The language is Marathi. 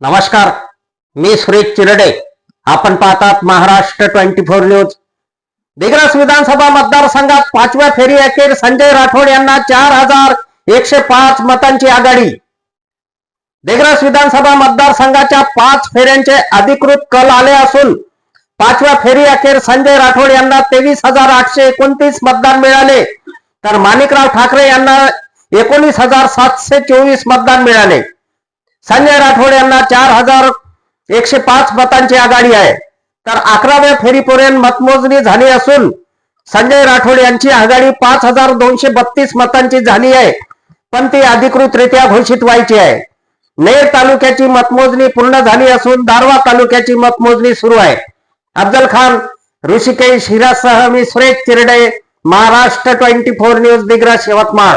नमस्कार मी सुरेश चिरडे. आपण पाहतात Maharashtra twenty four news. Digras विधानसभा मतदारसंघात पाचव्या फेरी अखेर संजय राठोड यांना चार हजार एकशे पाच मतांची आघाडी. दिग्रस विधानसभा मतदारसंघाच्या पाच फेऱ्यांचे अधिकृत कल आले असून पाचव्या फेरी अखेर संजय राठोड यांना तेवीस हजार आठशे एकोणतीस मतदान मिळाले. तर माणिकराव ठाकरे यांना एकोणीस हजार सातशे चोवीस मतदान मिळाले. संजय राठोड यांना चार हजार एकशे पाच मतांची आघाडी आहे. तर अकराव्या फेरीपर्यंत मतमोजणी झाली असून संजय राठोड यांची आघाडी पाच हजार दोनशे बत्तीस मतांची झाली आहे. पण ती अधिकृतरित्या घोषित व्हायची आहे. नेर तालुक्याची मतमोजणी पूर्ण झाली असून दारवा तालुक्याची मतमोजणी सुरू आहे. अफजल खान ऋषिकेश हिरासह मी Suresh Chirde Maharashtra twenty four news Digras Yavatmal.